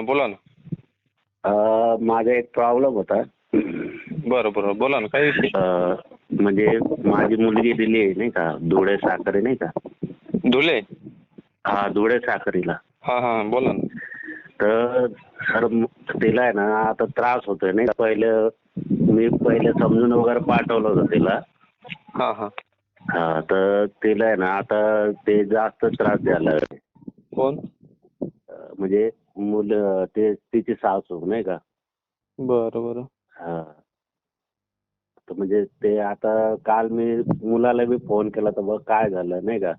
हा बोला ना. माझा एक प्रॉब्लेम होता. बरं बरं बोला ना काही विषय? अं, म्हणजे माझी मुलगी दिली आहे नाही का धुळे साखरे नाही का? धुले हा धुळे साखरीला. हा हा बोला ना. तर सर म- तिला आहे ना आता त्रास होतोय नाही का? पहिलं मी पहिले समजून वगैरे पाठवलं होतं तिला. हा हा. हा तर तिला आहे ना आता ते जास्त त्रास द्यायला लागले. कोण? अं, म्हणजे मुलं ते तिची सासू नाही का? बरं बरं. हा. तर म्हणजे ते आता काल मी मुलाला बी फोन केला तर बघ काय झालं नाही का.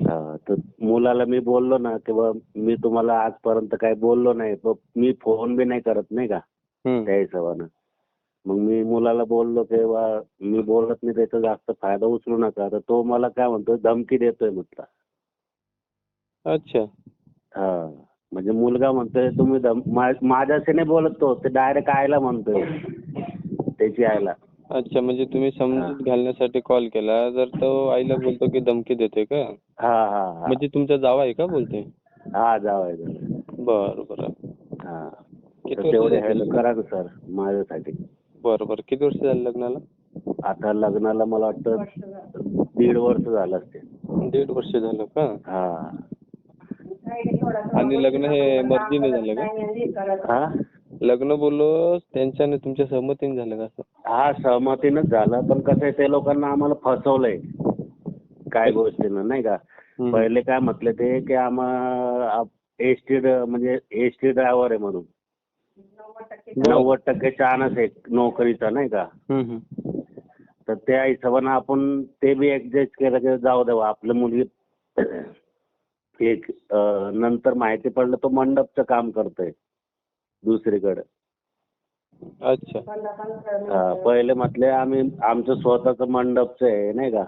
हा, तर मुलाला मी बोललो ना की बा मी तुम्हाला आजपर्यंत काही बोललो नाही मी फोन बी नाही करत नाही का. त्या हिशोबानं. मग मी मुलाला बोललो की बा मी बोलत नाही त्याचा जास्त फायदा उचलू नका. तर तो मला काय म्हणतो धमकी देतोय म्हटलं. अच्छा. हा. म्हणजे मुलगा म्हणतोय तुम्ही माझ्याशी नाही बोलत तो ते डायरेक्ट आयला म्हणतोय. त्याची आयला अच्छा म्हणजे तुम्ही समजूत घालण्यासाठी कॉल केला. जर तो आईला बोलतो की धमकी देतोय का? हा हा हा. म्हणजे तुमचा जावा आहे का बोलतोय? हा जावायचं बरं बरं. हा. किती तर वर्ष तेवढे करा ना सर माझ्यासाठी. बरं बरं. किती वर्ष झाले लग्नाला? आता लग्नाला मला वाटतं दीड वर्ष झालं असते दीड वर्ष झालं का? हा. आणि लग्न हे मर्जीने झालं का? हा? लग्न बोललो त्यांच्याने तुमच्या सहमतीने झालं का असं? हा सहमतीनंच झालं पण कसं आहे ते लोकांना आम्हाला फसवलंय. काय गोष्टीनं नाही का? हम्म. पहिले काय म्हटले ते की आम्हा एस टी म्हणजे एस टी ड्रायव्हर आहे म्हणून. नव्वद टक्के चान्स आहे नोकरीचा नाही का? हम्म, हम्म. तर त्या हिशोबानं आपण ते बी ऍडजस्ट केलं की जाऊ द्यावं आपलं मुलगी एक नंतर माहिती पडलं तो मंडपचं काम करतोय दुसरीकडे. अच्छा. पहिले म्हटले आम्ही आमचं स्वतःचं मंडपचं आहे नाही का.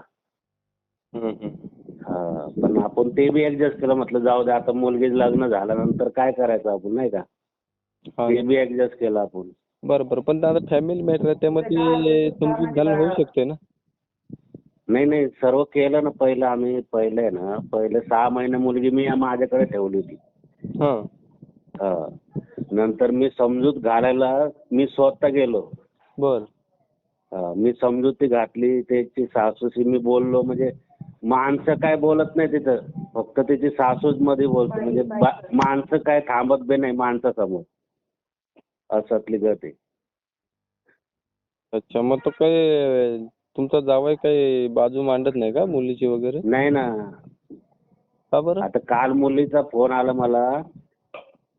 हा, पण आपण ते बी ऍडजस्ट केलं म्हटलं जाऊ दे आता मुलगी लग्न झाल्यानंतर काय करायचं आपण नाही का? ते बी ऍडजस्ट केलं आपण. बरं बरं. पण आता फॅमिली मॅटर आहे त्यामध्ये समजूत घालून होऊ शकते ना? नाही नाही सर्व केलं ना पहिलं आम्ही पहिले आहे ना पहिले सहा महिने मुलगी मी माझ्याकडे ठेवली होती. हा. हा. नंतर मी समजूत घालायला मी स्वतः गेलो. बर. हा, मी समजुती घातली त्याची सासूशी मी बोललो म्हणजे माणसं काय बोलत नाही तिथं फक्त त्याची सासूच मध्ये बोलते म्हणजे बा- माणसं काय थांबत बी नाही माणसासमोर. असतली गत. अच्छा मग तो काही तुमचा जावई काही बाजू मांडत नाही का मुलीची वगैरे? नाही ना. का बरं? आता काल मुलीचा फोन आला मला.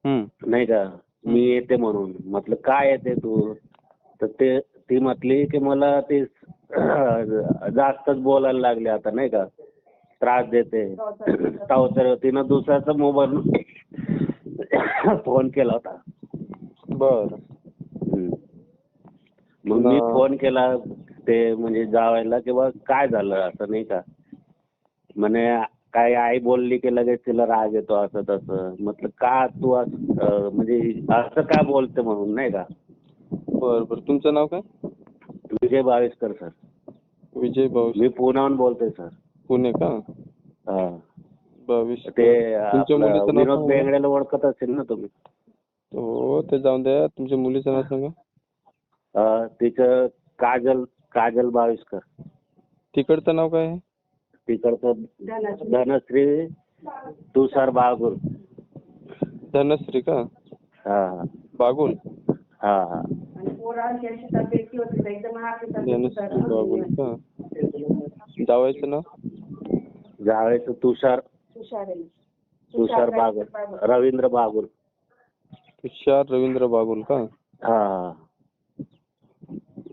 हम्म. नाही का? मी येते म्हणून. म्हटलं काय येते तू? तर ते ती म्हटली की मला ते जास्तच बोलायला लागले आता नाही का? त्रास देते. तर तिनं दुसऱ्याचा मोबाईल फोन केला होता. बर. हम्म. मग मी फोन केला. ते म्हणजे जावायला किंवा काय झालं असं नाही का? म्हणे काय आई बोलली की लगेच तिला राग येतो असं तसं. म्हटलं का तू असं म्हणजे असं का बोलते म्हणून नाही का? बर बर. तुमचं नाव काय? विजय बाविस्कर सर. विजय भाऊ मी पुण्याहून बोलतोय सर. पुणे का? हा. बावीस ते तुमच्या आपलं मुलीचं नाव विनोद सांगा. बेंगड्याला ओळखत असेल ना तुम्ही? हो ते जाऊन द्या. तुमच्या मुलीचं नाव सांगा. अं, तिचं काजल काजल बाविस्कर. तिकडचं नाव काय आहे? तिकडचं धनश्री. तुषार बागुल. धनश्री का? हा. हा. बागुल हा हा धनश्री बागुल का? जावायचं नाव? जावेचं तुषार. तुषार बागुल. रवींद्र बागुल. तुषार रवींद्र बागुल का? हा हा.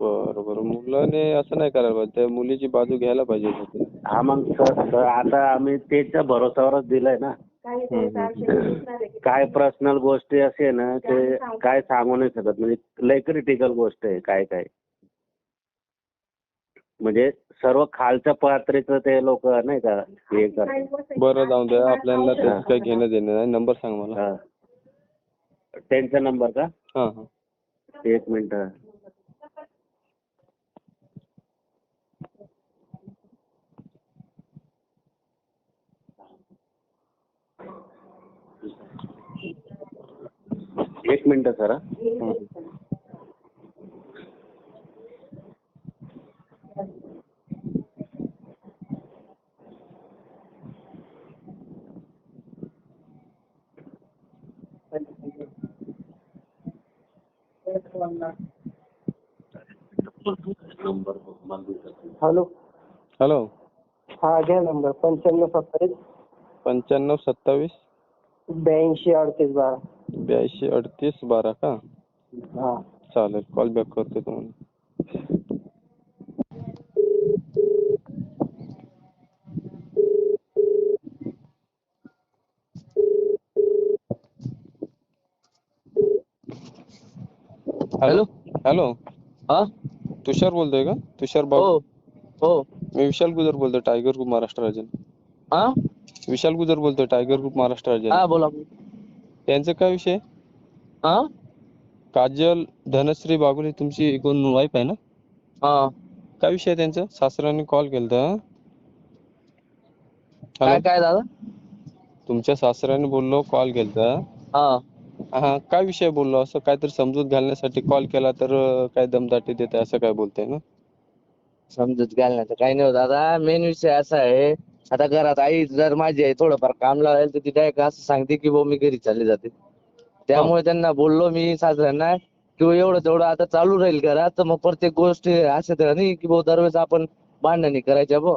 बरं बरं मुलाने असं नाही करायला पाहिजे. त्या मुलीची बाजू घ्यायला पाहिजे होती. हा मग सर सर आता आम्ही त्याच्या भरोसावरच दिलंय ना. काय पर्सनल गोष्टी असे ना ते काय सांगू? नाही शकत. म्हणजे लय क्रिटिकल गोष्ट आहे काय काय. म्हणजे सर्व खालच्या पातळीचं ते लोक नाही का हे करतात. बरं जाऊन द्या. आपल्याला त्याचं काही घेणं देणं नाही. नंबर सांग मला. हा. त्यांचा नंबर का? हां हां. एक मिनिट. एक मिनिट सर. हॅलो. हॅलो. हा घ्या नंबर. पंच्याण्णव सत्तावीस. पंच्याण्णव सत्तावीस. ब्याऐंशी अडतीस बारा. ब्याऐंशी अडतीस बारा का? हा। चालेल कॉल बॅक करतो तुम्हाला हॅलो। हॅलो। हा। तुषार बोलतोय का तुषार हो बाबू हो मी विशाल गुजर बोलतोय टायगर ग्रुप महाराष्ट्र राज्य हा। विशाल गुजर बोलतोय टायगर ग्रुप महाराष्ट्र हा राज्य बोला। त्यांचं काय विषय? हा काजल धनश्री बागुले तुमची कोण वाईफ आहे ना? हा. काय विषय आहे त्यांचा? सासऱ्याने कॉल केलता काय हॅलो काय दादा तुमच्या सासऱ्याने बोललो कॉल केलता. हा. हा काय विषय बोललो? असं काहीतरी समजूत घालण्यासाठी कॉल केला तर अं, काय दमदाटी देते असं काय बोलताय ना? समजूत घालण्याचं काही नाही हो दादा मेन विषय असा आहे आता घरात आई जर माझी आई थोडंफार काम लावेल तर ती डायरेक्ट असं सांगते की भाऊ मी घरी चालली जाते. त्यामुळे त्यांना बोललो मी सासऱ्यांना की भाऊ एवढं तेवढं आता चालू राहील घरात तर मग प्रत्येक गोष्ट असं तर नाही की भाऊ दरवेळेस आपण भांडणी करायच्या भाऊ.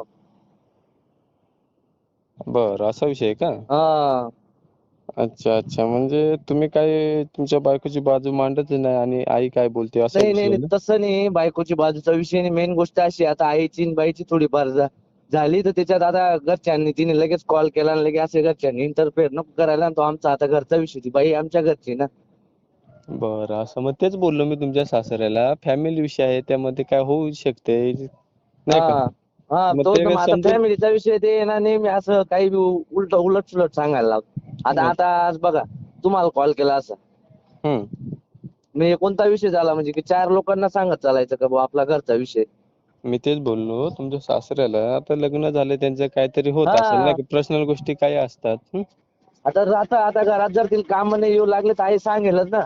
बर असा विषय आहे का? हा. अच्छा अच्छा. म्हणजे तुम्ही काय तुमच्या बायकोची बाजू मांडतच नाही आणि आई काय बोलते असा नाही नाही नाही? तसं नाही. बायकोची बाजूचा विषय नाही. मेन गोष्ट अशी आहे, आता आईची आणि बाईची थोडीफार झा- झाली तर त्याच्यात आता घरच्यांनी तिने लगेच कॉल केला आणि लगेच असे घरच्यांनी इंटरफेअर नको करायला आणि तो आमचा आता घरचा विषय ती बाई आमच्या घरची ना. बरं असं मग तेच बोललो मी तुमच्या सासऱ्याला. फॅमिली विषय आहे त्यामध्ये काय होऊ शकते? नाही का? हा हा मग तो ते तर मग आता समजून- फॅमिलीचा विषय ते ना नेहमी असं काही उलट उलट सुलट सांगायला लावतो. आता. आता आज बघा तुम्हाला कॉल केला असा. हम्म. म्हणजे कोणता विषय झाला? म्हणजे की चार लोकांना सांगत चालायचं का बुवा आपला घरचा विषय? मी तेच बोललो तुमच्या सासऱ्याला. आता लग्न झालं त्यांचं काहीतरी होत. असेल ना पर्सनल गोष्टी काही असतात. हं? आता आता आता घरात जर तिला काम नाही येऊ लागले तर आई सांगेलच ना.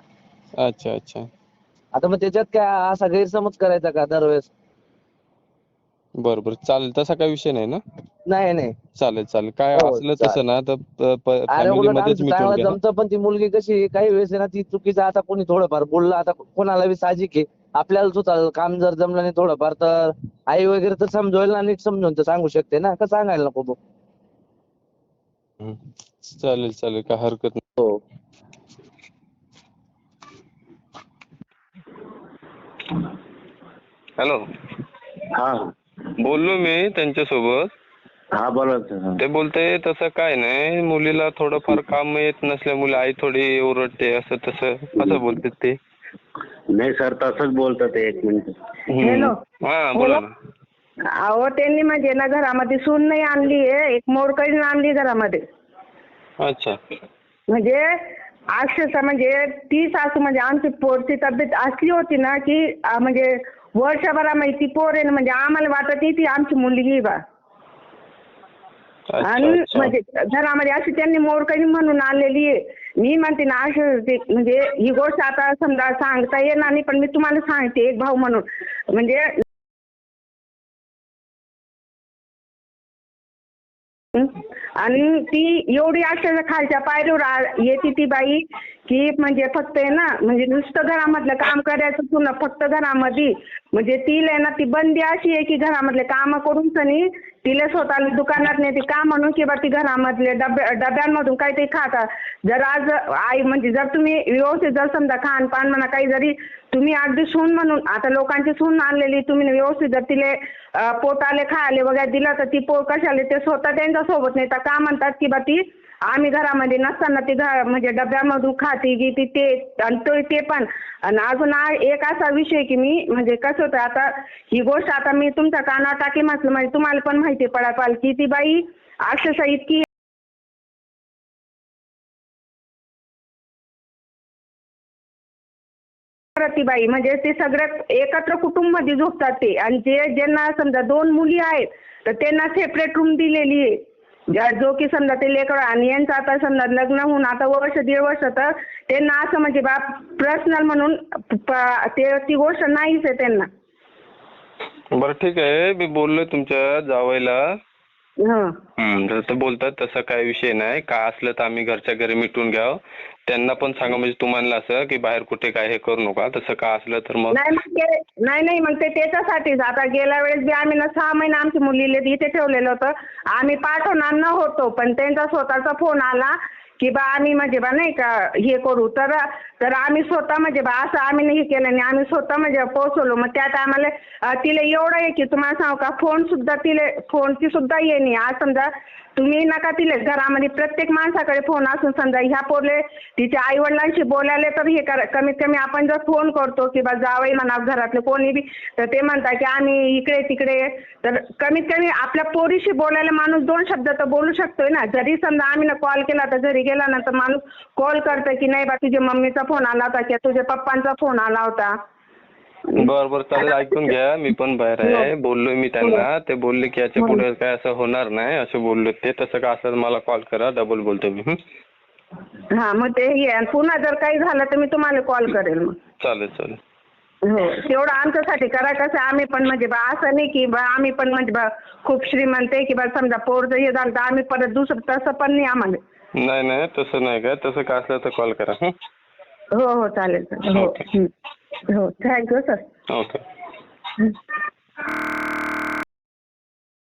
अच्छा अच्छा. आता मग त्याच्यात काय असा गैरसमज करायचा का दरवेळेस? बरं बरं चालेल तसा काही विषय नाही ना? नाही नाही. चालेल चालेल. काय हो, असलं चालेल. तसं ना तर अरे फॅमिली उलट मध्येच आमचं चांगलं घ्या. जमतं पण ती मुलगी कशी आहे, काही वेळेस आहे ना ती चुकीचं आता कोणी थोडंफार बोललं आता कोणाला बी साहजिक आहे. आपल्याला सुद्धा काम जर जमलं नाही थोडंफार तर आई वगैरे तर समजवेल ना नीट समजून तर सांगू शकते ना. का सांगायला नको? हं. चालेल चालेल. काय हरकत नाही. हो. हॅलो. हा. बोललो मी त्यांच्यासोबत. हा बोला सर. ते बोलते तसं काय नाही. मुलीला थोडंफार काम येत नसल्यामुळे आई थोडी ओरडते असं तसं. असं बोलते ते. नाही सर तसंच बोलतात ते एक मिनिट. हॅलो. हा बोला ना. अहो त्यांनी म्हणजे ना घरामध्ये सून नाही आणली आहे एक मोडकळीण आणली घरामध्ये. अच्छा. म्हणजे अक्षरशः म्हणजे ती सासू म्हणजे आमची पोरची तब्येत असली होती ना की अं, म्हणजे वर्षभरामध्ये ती पोर आहे ना म्हणजे आम्हाला वाटत नाही ती आमची मुलगी आहे बा. अच्छा आणि अच्छा. म्हणजे घरामध्ये अशी त्यांनी मोडकळी म्हणून आणलेली आहे. मी म्हणते ना असं ते म्हणजे ही गोष्ट आता समजा सांगता येणार नाही पण मी तुम्हाला सांगते एक भाऊ म्हणून. म्हणजे आणि ती एवढी अक्षरशः खालच्या पायरीवर आ- येते ती बाई की म्हणजे फक्त आहे ना म्हणजे नुसतं घरामधलं काम करायचं पुन्हा फक्त घरामध्ये. म्हणजे तिला आहे ना ती बंदी अशी आहे की घरामधले काम करून सनी तिला स्वतःला दुकानात नेते का म्हणून किंवा ती घरामधले डब्या डब्यांमधून काहीतरी खाता जर आज आई म्हणजे जर तुम्ही व्यवस्थित जर समजा खानपान म्हणा काही जरी तुम्ही अगदी सून म्हणून आता लोकांची सून आणलेली तुम्ही व्यवस्थित जर तिले पोटाले खायले वगैरे दिलं तर ती पोट कशाले ते स्वतः त्यांच्यासोबत नाही. तर का म्हणतात की बा ती आम्ही घरामध्ये नसताना ती घर म्हणजे डब्यामधून खाती की ती ते आणि तो ते पण. आणि अजून एक असा विषय की मी म्हणजे कसं होतं आता ही गोष्ट आता मी तुमच्या कानावर टाकी म्हटलं म्हणजे तुम्हाला पण माहिती पडा पाल की ती बाई अक्षरशः इतकी बाई म्हणजे ते सगळ्यात एकत्र कुटुंबमध्ये झोपतात ते. आणि जे ज्यांना समजा दोन मुली आहेत तर त्यांना सेपरेट रूम दिलेली आहे. जो की समजा ते लेकर आणि यांचं आता समजा लग्न होऊन आता वर्ष दीड वर्ष तर त्यांना असं म्हणजे बा पर्सनल म्हणून ते ती गोष्ट नाहीच आहे त्यांना. बरं ठीक आहे. मी बोललोय तुमच्या जावयाला हं. ते बोलतात तसा काही विषय नाही. काय असलं तर आम्ही घरच्या घरी मिटून घ्यावं. त्यांना पण सांगा म्हणजे तुम्हाला असं की बाहेर कुठे काय हे करू नका. तसं काय असलं तर मग नाही मग ते नाही नाही मग ते त्याच्यासाठीच. आता गेल्या वेळेस बी आम्ही ना सहा महिने आमची मुलीला इथे ठेवलेलं होतं. आम्ही पाठवणार न होतो पण त्यांचा स्वतःचा फोन आला. की बा आम्ही म्हणजे बा नाही का हे करू. तर तर आम्ही स्वतः म्हणजे बा असं आम्ही नाही हे केलं नाही आम्ही स्वतः म्हणजे पोहोचवलो मग त्या टायमाला तिला एवढं आहे की तुम्हाला सांगू का फोन सुद्धा तिला फोनची सुद्धा ये नाही. आज समजा तुम्ही नका तिले घरामध्ये प्रत्येक माणसाकडे फोन असून समजा ह्या पोरले तिच्या आई वडिलांशी बोलायला तर हे कर कमीत कमी आपण जर फोन करतो की बा जावई म्हणा घरातले कोणी बी तर ते म्हणतात की आम्ही इकडे तिकडे. तर कमीत कमी आपल्या पोरीशी बोलायला माणूस दोन शब्द तर बोलू शकतोय ना. जरी समजा आम्ही ना कॉल केला तर घरी गेला ना तर माणूस कॉल करतोय की नाही बा तुझ्या मम्मीचा फोन आला होता किंवा तुझ्या पप्पांचा फोन आला होता. बरं बरं चालेल ऐकून घ्या. मी पण बाहेर आहे. बोललोय मी त्यांना. ते बोलले की याच्यापुढे काय असं होणार नाही असं बोललो ते. तसं असलं तर मला कॉल करा. डबल बोलतो मी. हं? हा मग ते हे आणि पुन्हा जर काही झालं तर मी तुम्हाला कॉल करेल मग. चालेल चालेल. हो. तेवढं आमच्यासाठी करा कसं. आम्ही पण म्हणजे बा असं नाही की बा आम्ही पण म्हणजे बा खूप श्रीमंत आहे की बा समजा पोरचं हे झालं तर आम्ही परत दुसरं तसं पण नाही आम्हाला. नाही नाही तसं नाही काय तसं काय असलं तर कॉल करा हं? हो हो चालेल चालेल हो. हं. हो थँक्यू सर ओके हं.